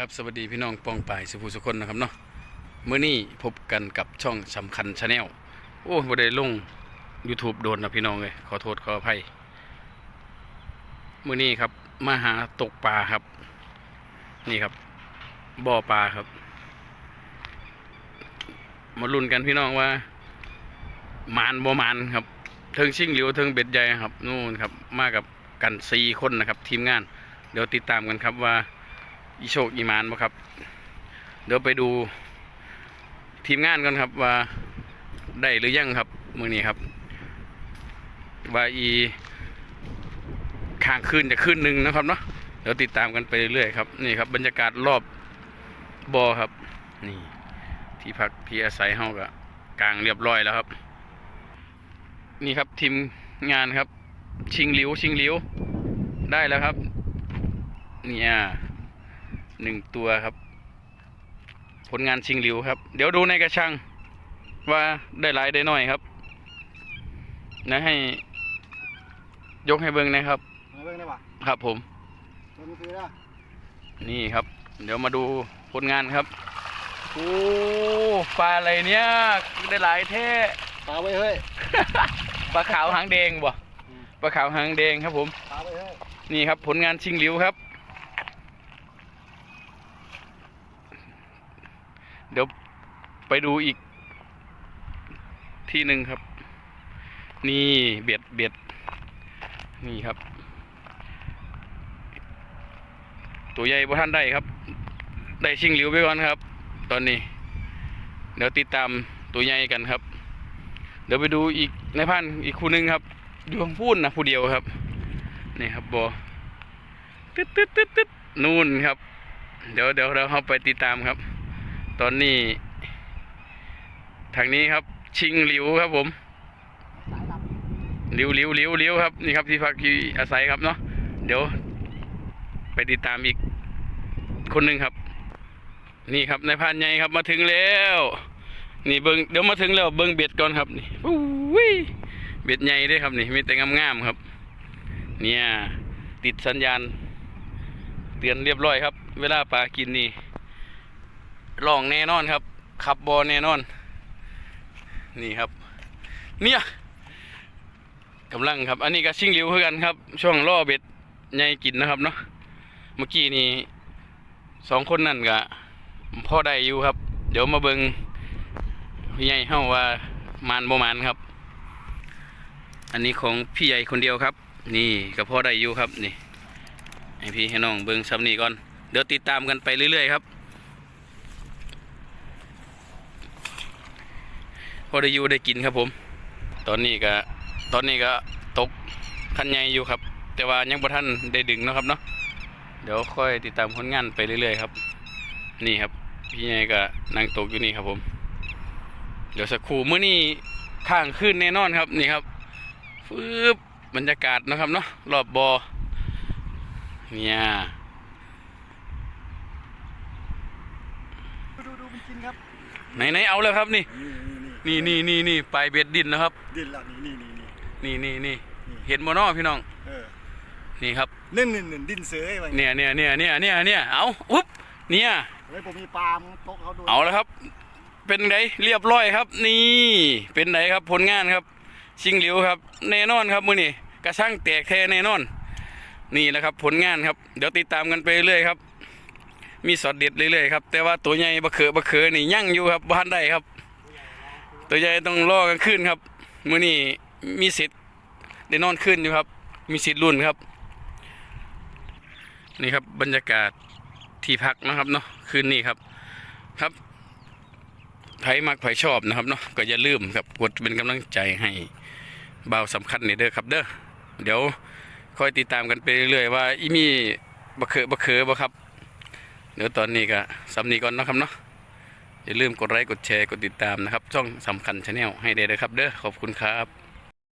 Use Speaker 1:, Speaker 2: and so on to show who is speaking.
Speaker 1: ครับสวัสดีพี่น้องปองปายสุภูสุคนนะครับเนาะเมื่อนี้พบกันกับช่องสำคัญชาแนลโอ้บ่ได้ลง YouTube โดนนะพี่น้องเลยขอโทษขออภัยเมื่อนี้ครับมาหาตกปลาครับ นี่ครับ บ่อปลาครับ มาลุ้นกันพี่น้องว่ามานบ่มานครับเทิงชิงเหลียวเทิงเบ็ดใหญ่ครับนู่นครับ มากับกันสี่คนนะครับ ทีมงาน เดี๋ยวติดตามกันครับว่า อีโชคอีมานบ่ครับ เดี๋ยวไปดูทีมงานกันครับว่าได้หรือยังครับมือนี้ครับ ว่าอีข้างคืนจะขึ้นหนึ่งนะครับเนาะเดี๋ยวติดตามกันไปเรื่อยๆครับนี่ครับบรรยากาศรอบบอครับ นี่ ที่พักที่อาศัยเฮาก็กลางเรียบร้อยแล้วครับ นี่ครับทีมงานครับ ชิงหลิวชิงหลิวได้แล้วครับ เนี่ย หนึ่งตัวครับ ผลงานชิงหลิวครับ เดี๋ยวดูในกระชัง ว่าได้หลายได้น้อยครับ นะให้ ยกให้เบิ่งนะครับ
Speaker 2: มาเบิ่งได้ป่ะ
Speaker 1: ครับผม
Speaker 2: เบิ่งมือถือได้
Speaker 1: นี่ครับ เดี๋ยวมาดูผลงานครับโอ้ปลาอะไรเนี้ยได้หลายแท้
Speaker 2: ปลาไว้เฮ้ย
Speaker 1: ปลาขาวหางแดงบ่
Speaker 2: อืม
Speaker 1: ปลาขาวหางแดงครับผม
Speaker 2: ปลาไว้เฮ้ย
Speaker 1: นี่ครับ ผลงานชิงหลิวครับ เดี๋ยวไปดูอีก ที่หนึ่งครับ นี่เบียดเบียดนี่ครับ ตัวใหญ่บ่ท่านได้ครับ ได้ชิงหลิวไปก่อนครับ ตอนนี้ เดี๋ยวติดตามตัวใหญ่กันครับ เดี๋ยวไปดูอีกในพันอีกคู่หนึ่งครับอยู่ข้างพูนนะผู้เดียวครับ นี่ครับบอตึ๊ดตึ๊ดตึ๊ดตึ๊ดนู่นครับ เดี๋ยวเดี๋ยวเราเข้าไปติดตามครับ ตอนนี้ ทางนี้ครับ ชิงหลิวครับผม
Speaker 2: สายด
Speaker 1: หลิวหลิวหลิวหลิวครับนี่ครับที่พักที่อาศัยครับเนาะเดี๋ยว ไปติดตามอีกคนหนึ่งครับ นี่ครับนายพรานใหญ่ครับมาถึงแล้ว นี่เบิ้งเดี๋ยวมาถึงแล้วเบิ้งเบ็ดก่อนครับนี่อู้วิเบ็ดใหญ่ด้วยครับนี่มีแต่งามๆครับ เนี่ย ติดสัญญาณ เตือนเรียบร้อยครับ เวลาปลากินนี่ ลองแน่นอนครับ ขับบอแน่นอน นี่ครับ เนี่ยกำลังครับ อันนี้ก็ชิงหลิวเพื่อกันครับ ช่วงล่อเบ็ดใหญ่กินนะครับเนาะเมื่อกี้นี่สองคนนั่นก็พ่อได้อยู่ครับ เดี๋ยวมาเบิงพี่ใหญ่เฮาว่ามานบ่มานครับ อันนี้ของพี่ใหญ่คนเดียวครับ นี่ก็พ่อได้อยู่ครับนี่ให้พี่ให้น้องเบิงซ้ำนี่ก่อน เดี๋ยวติดตามกันไปเรื่อยๆครับ อได้อยู่ได้กินครับผม ตอนนี้ก็ตอนนี้ก็ตกคันใหญ่อยู่ครับ แต่ว่ายังบ่ทันได้ดึงเนาะครับเนาะเดี๋ยวค่อยติดตามผลงานไปเรื่อยๆครับ นี่ครับ พี่ใหญ่ก็นั่งตกอยู่นี่ครับผม เดี๋ยวสักครู่มื้อนี้ข้างขึ้นแน่นอนครับนี่ครับฟืบบรรยากาศนะครับเนาะรอบบอเนี่ย
Speaker 2: ดูดูดูมันกินครับ
Speaker 1: ไหนไหนเอาแล้วครับนี่
Speaker 2: นี่นี่
Speaker 1: นี่นี่นี่นี่ปลายเบ็ดดินนะครับ
Speaker 2: ดินละนี่นี่นี่นี่
Speaker 1: นี่นี่นี่เห็นบ่เนาะพี่น้อง
Speaker 2: เออ
Speaker 1: นี่ครับ
Speaker 2: นึ่งหนึ่งหนึ่งดินเสือไอ้ไว้
Speaker 1: เนี่ยเนี่ยเนี่ยเนี่ยเนี่ยเนี่ยเอาอุ๊บเนี่ย
Speaker 2: เฮ้ยผมมีปลามึงตกเขาดู
Speaker 1: เอาแล้วครับ เป็นไงเรียบร้อยครับ นี่ เป็นไงครับผลงานครับ ชิงหลิวครับ แน่นอนครับมือนี่กระช่างแตกแท้แน่นอน นี่แหละครับผลงานครับ เดี๋ยวติดตามกันไปเรื่อยครับ มีสอดเด็ดเรื่อยๆครับแต่ว่าตัวใหญ่บะเขือบะเขือนี่ยั่งอยู่ครับบ้านได้ครับ ตัวใหญ่ต้องรอกันขึ้นครับมือนี่มีสิทธิ์ได้นอนขึ้นอยู่ครับ มีสิทธิ์รุ่นครับ นี่ครับบรรยากาศที่พักนะครับเนาะคืนนี้ครับครับไผมักไผชอบนะครับเนาะก็อย่าลืมครับกดเป็นกำลังใจให้เบาวสำคัญนี่เด้อครับเด้อเดี๋ยวคอยติดตามกันไปเรื่อยๆว่าอีมีบะเขอบะเขอบ่ครับ เดี๋ยวตอนนี้ก็สำนีก่อนนะครับเนาะ อย่าลืมกดไลค์กดแชร์กดติดตามนะครับ ช่องสำคัญชาแนลให้ได้เลยครับเด้อขอบคุณครับ